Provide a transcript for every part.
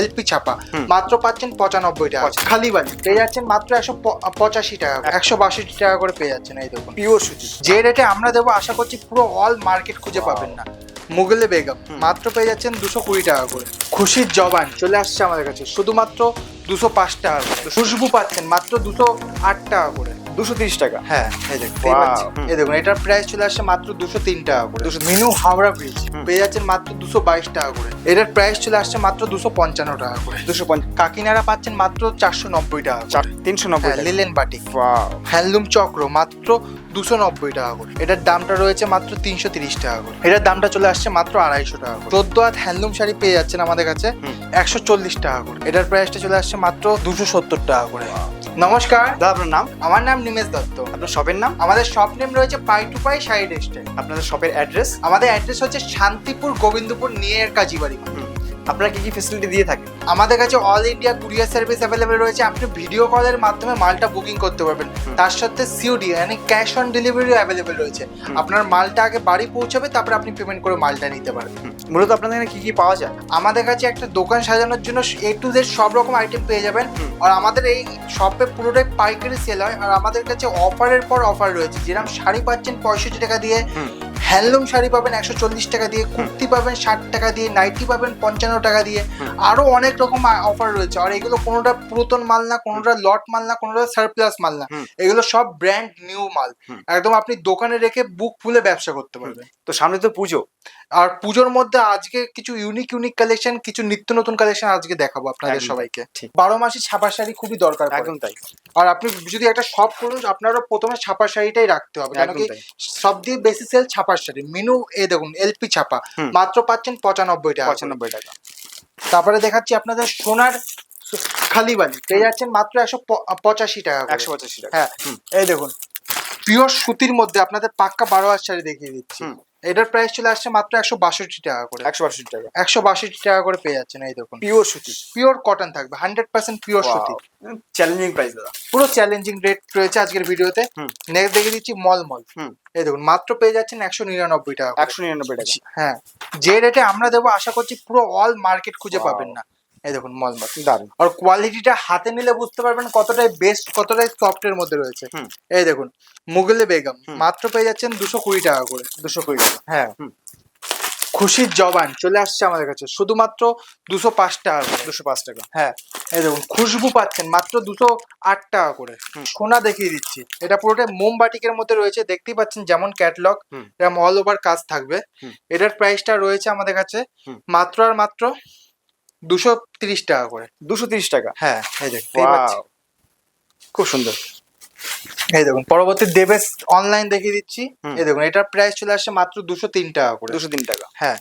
LP ছাপা মাত্র পাচ্ছেন পঁচানব্বই টাকা। খালি বালি পেয়ে যাচ্ছেন মাত্র একশো পঁচাশি টাকা একশো বাষট্টি টাকা করে পেয়ে যাচ্ছেন এই দেখুন। পিওর সুতি যে রেটে আমরা দেবো আশা করছি পুরো অল মার্কেট খুঁজে পাবেন না। মুগলে বেগম মাত্র পেয়ে যাচ্ছেন দুশো কুড়ি টাকা করে। খুশির জবান চলে আসছে আমাদের কাছে শুধুমাত্র দুশো পাঁচ টাকা করে। খুশবু পাচ্ছেন মাত্র দুশো আট টাকা করে। দুশো তিরিশ টাকা। হ্যাঁ এই দেখুন এই দেখুন এটার প্রাইস চলে আসছে মাত্র দুশো তিন টাকা করে। দুশো মিনু হাওড়া ব্রিজ পেয়ে যাচ্ছেন মাত্র দুশো বাইশ টাকা করে। এটার প্রাইস চলে আসছে মাত্র দুশো পঞ্চান্ন টাকা করে। দুশো কাকিনারা পাচ্ছেন মাত্র চারশো নব্বই টাকা তিনশো নব্বই লিলেন বাটিক Wow. হ্যান্ডলুম চক্র মাত্র দুশো নব্বই টাকা করে। এটার দামটা রয়েছে মাত্র তিনশো তিরিশ টাকা করে। এটার দামটা চলে আসছে মাত্র আড়াইশো টাকা করে। চোদ্দ হাত হ্যান্ডলুম শাড়ি পেয়ে যাচ্ছেন আমাদের কাছে একশো চল্লিশ টাকা করে। এটার প্রাইসটা চলে আসছে মাত্র দুশো সত্তর টাকা করে। নমস্কার দাদা আপনার নাম। আমার নাম নিমেশ দত্ত। আপনার শপের নাম? আমাদের শপ নেম রয়েছে পাই টু পাই শাড়ি টেক্সটাইল আপনাদের শপের অ্যাড্রেস আমাদের অ্যাড্রেস হচ্ছে শান্তিপুর গোবিন্দপুর নিয়ের কাজীবাড়ি। আপনারা কি কি ফেসিলিটি দিয়ে থাকেন? আমাদের কাছে all India courier service available রয়েছে। আপনি ভিডিও কলের মাধ্যমে মালটা বুকিং করতে পারবেন। তার সাথে সিওডি মানে ক্যাশ অন ডেলিভারিও অ্যাভেলেবেল রয়েছে। আপনার মালটা আগে বাড়ি পৌঁছাবে তারপরে আপনি পেমেন্ট করে মালটা নিতে পারবেন। মূলত আপনাদের এখানে কি কি পাওয়া যায়? আমাদের কাছে একটা দোকান সাজানোর জন্য এ টু জেড সব রকম আইটেম পেয়ে যাবেন। আর আমাদের এই শপে পুরোটাই পাইকারি সেল হয়। আর আমাদের কাছে অফারের পর অফার রয়েছে। যেরকম শাড়ি পাচ্ছেন পঁয়ষট্টি টাকা দিয়ে। হ্যান্ডলুম শাড়ি পাবেন একশো চল্লিশ টাকা দিয়ে কুর্তি পাবেন ষাট টাকা দিয়ে নাইটি পাবেন পঞ্চান্ন টাকা দিয়ে। হুম। আরও অনেক রকম অফার রয়েছে। আর এগুলো কোনোটা পুরাতন মাল না কোনোটা লট মাল না কোনোটা সারপ্লাস মাল না। এগুলো সব ব্র্যান্ড নিউ মাল। একদম আপনি দোকানে রেখে বুক ফুলে ব্যবসা করতে পারবেন। তো সামনে তো পুজো। আর পুজোর মধ্যে আজকে কিছু ইউনিক ইউনিক কালেকশন কিছু নিত্য নতুন কালেকশন আজকে দেখাবো আপনাদের সবাইকে। বারো মাসে ছাপা শাড়ি খুবই দরকার একদম তাই। আর আপনি যদি একটা শপ করুন আপনারও প্রথমে ছাপা শাড়িটাই রাখতে হবে। কেন কি সব দিয়ে বেশি সেল ছাপার শাড়ি। মেনু এ দেখুন এলপি ছাপা। মাত্র পাচ্ছেন পঁচানব্বই টাকা পঁচানব্বই টাকা। তারপরে দেখাচ্ছি আপনাদের সোনার খালি বালি। পেয়ে যাচ্ছেন মাত্র একশো পঁচাশি টাকা একশো পঁচাশি টাকা। হ্যাঁ এই দেখুন পিওর সুতির মধ্যে আপনাদের পাক্কা বারো হাজার শাড়ি দেখিয়ে দিচ্ছি। এটার প্রাইস চলে আসছে মাত্র একশো বাষট্টি টাকা করে। একশো বাষট্টি টাকা। একশো বাষট্টি টাকা করে পেয়ে যাচ্ছেন এই দেখুন। পিওর সুতি। পিওর কটন থাকবে হান্ড্রেড পার্সেন্ট পিওর সুতি। চ্যালেঞ্জিং প্রাইস দাদা। পুরো চ্যালেঞ্জিং রেট রয়েছে আজকের ভিডিওতে। নেক্সট দেখে দিচ্ছি মলমল। এই দেখুন মাত্র পেয়ে যাচ্ছেন একশো নিরানব্বই টাকা একশো নিরানব্বই টাকা। হ্যাঁ যে রেটে আমরা দেবো আশা করছি পুরো অল মার্কেট খুঁজে পাবেন না। এই দেখুন মলমল দারুণ আর কোয়ালিটিটা হাতে নিলে বুঝতে পারবেন কতটাই বেস্ট কতটাই সফটের মধ্যে রয়েছে। এই দেখুন মুগলে বেগম মাত্র পেয়ে যাচ্ছেন দুশো কুড়ি টাকা করে। দুশো কুড়ি টাকা। হ্যাঁ। খুশির জবান চলে আসছে আমাদের কাছে শুধুমাত্র দুশো পাঁচ টাকা করে। দুশো পাঁচ টাকা। হ্যাঁ। এই দেখুন খুশবু পাচ্ছেন মাত্র দুশো আট টাকা করে। সোনা দেখিয়ে দিচ্ছি। এটা পুরোটাই মোমবাটিকের মধ্যে রয়েছে দেখতেই পাচ্ছেন যেমন ক্যাটলগ। এরকম অল ওভার কাজ থাকবে। এটার প্রাইসটা রয়েছে আমাদের কাছে মাত্র আর মাত্র দুশো তিরিশ টাকা করে। দুশো তিরিশ টাকা? হ্যাঁ এই দেখতেই খুব সুন্দর। এই দেখুন পরবর্তী দেবেশ অনলাইন দেখিয়ে দিচ্ছি। এই দেখুন এটার প্রাইস চলে আসছে মাত্র দুশো তিন টাকা করে। দুশো তিন টাকা। হ্যাঁ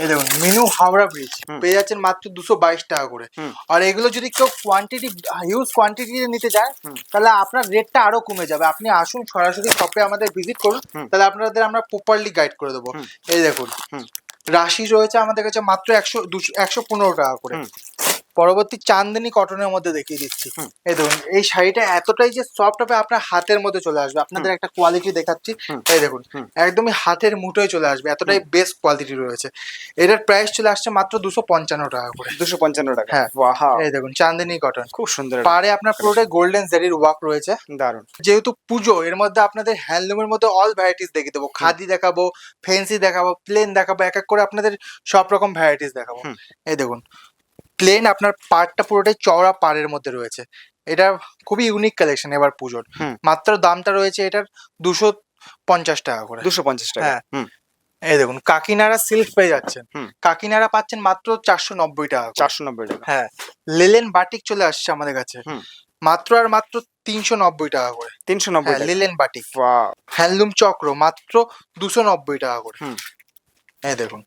এই দেখুন মিনু হাওড়া ব্রিজ পেয়ে যাচ্ছেন মাত্র দুশো বাইশ টাকা করে। আর এগুলো যদি কেউ কোয়ান্টিটি হিউজ কোয়ান্টিটি নিতে চায় তাহলে আপনার রেটটা আরও কমে যাবে। আপনি আসুন সরাসরি শপে আমাদের ভিজিট করুন। তাহলে আপনাদের আমরা প্রপারলি গাইড করে দেবো। এই দেখুন। রাশি রয়েছে আমাদের কাছে মাত্র একশো দুশো একশো পনেরো টাকা করে। পরবর্তী চান্দিনী কটনের মধ্যে দেখিয়ে দিচ্ছি। এই দেখুন এই শাড়িটা এতটাই যে সফট হবে আপনার হাতের মধ্যে চলে আসবে। আপনাদের একটা কোয়ালিটি দেখাচ্ছি। এই দেখুন একদমই হাতের মুঠোয় চলে আসবে। এতটাই বেস্ট কোয়ালিটি রয়েছে। এটার প্রাইস চলে আসছে মাত্র দুশো পঞ্চান্ন টাকা করে। দুশো পঞ্চান্ন টাকা। হ্যাঁ। এই দেখুন চান্দিনী কটন খুব সুন্দর। পারে আপনার পুরোটাই গোল্ডেন জারির ওয়ার্ক রয়েছে। দারুণ যেহেতু পুজো এর মধ্যে আপনাদের হ্যান্ডলুমের মধ্যে অল ভ্যারাইটিস দেখিয়ে দেবো। খাদি দেখাবো ফেন্সি দেখাবো প্লেন দেখাবো এক এক করে আপনাদের সব রকম ভ্যারাইটিস দেখাবো এই দেখুন প্লেন আপনার পার্টটা পুরোটাই চওড়া পাড়ের মধ্যে রয়েছে। এটা খুবই ইউনিক কালেকশন এবার পুজোর। মাত্র দামটা রয়েছে এটার দুশো পঞ্চাশ টাকা করে। দুশো পঞ্চাশ টাকা হ্যাঁ। এই দেখুন কাকিনারা সিল্ক পেয়ে যাচ্ছেন। কাকিনারা পাচ্ছেন মাত্র চারশো নব্বই টাকা চারশো নব্বই টাকা। হ্যাঁ লিলেন বাটিক চলে আসছে আমাদের কাছে। মাত্র আর মাত্র তিনশো নব্বই টাকা করে। তিনশো নব্বই হ্যাঁ লিলেন বাটিক. হ্যান্ডলুম চক্র মাত্র দুশো নব্বই টাকা করে। এই দেখুন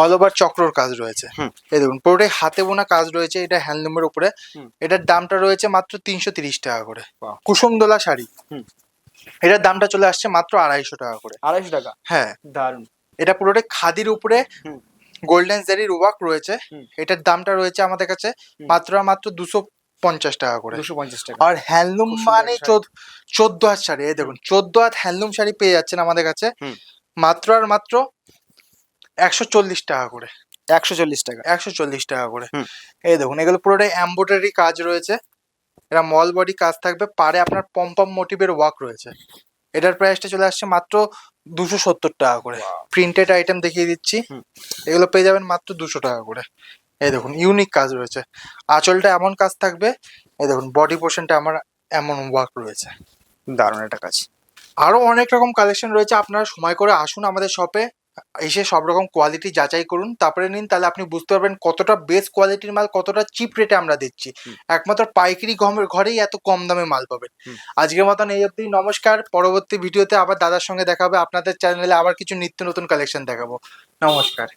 অল ওভার চক্রর কাজ রয়েছে। এই দেখুন পুরোটাই হাতে বোনা কাজ রয়েছে এটা হ্যান্ডলুমের উপরে। এটার দামটা রয়েছে মাত্র তিনশো তিরিশ টাকা করে। কুসুমদোলা শাড়ি। এটার দামটা চলে আসছে মাত্র আড়াইশো টাকা করে। আড়াইশো টাকা? হ্যাঁ। দারুণ এটা পুরোটাই খাদির উপরে গোল্ডেন জারির ওয়ার্ক রয়েছে। এটার দামটা রয়েছে আমাদের কাছে মাত্র আর মাত্র দুশো পঞ্চাশ টাকা করে। দুশো পঞ্চাশ টাকা। আর হ্যান্ডলুম মানে চোদ্দ চোদ্দ হাত শাড়ি। এই দেখুন চোদ্দ হাত হ্যান্ডলুম শাড়ি পেয়ে যাচ্ছেন আমাদের কাছে। মাত্র আর মাত্র একশো চল্লিশ টাকা করে। একশো চল্লিশ টাকা। একশো চল্লিশ টাকা করে। এই দেখুন এগুলো পুরোটাই এম্ব্রয়ডারি কাজ রয়েছে। এটা মল বডি কাজ থাকবে। পারে আপনার পম্পম মোটিভের ওয়ার্ক রয়েছে। এটার প্রাইসটা চলে আসছে মাত্র দুশো সত্তর টাকা করে। প্রিন্টেড আইটেম দেখিয়ে দিচ্ছি। এগুলো পেয়ে যাবেন মাত্র দুশো টাকা করে। এই দেখুন ইউনিক কাজ রয়েছে। আঁচলটা এমন কাজ থাকবে। এই দেখুন বডি পোর্শনটা আমার এমন ওয়ার্ক রয়েছে। দারুণ একটা কাজ। আরও অনেক রকম কালেকশন রয়েছে। আপনারা সময় করে আসুন আমাদের শপে এসে সব রকম কোয়ালিটি যাচাই করুন তারপরে নিন তাহলে আপনি বুঝতে পারবেন কতটা বেস্ট কোয়ালিটির মাল কতটা চিপ রেটে আমরা দিচ্ছি। একমাত্র পাইকারি গমের ঘরেই এত কম দামে মাল পাবেন। আজকের মতন এই অব্দি নমস্কার। পরবর্তী ভিডিওতে আবার দাদার সঙ্গে দেখাবে আপনাদের চ্যানেলে আবার কিছু নিত্য নতুন কালেকশন দেখাবো। নমস্কার।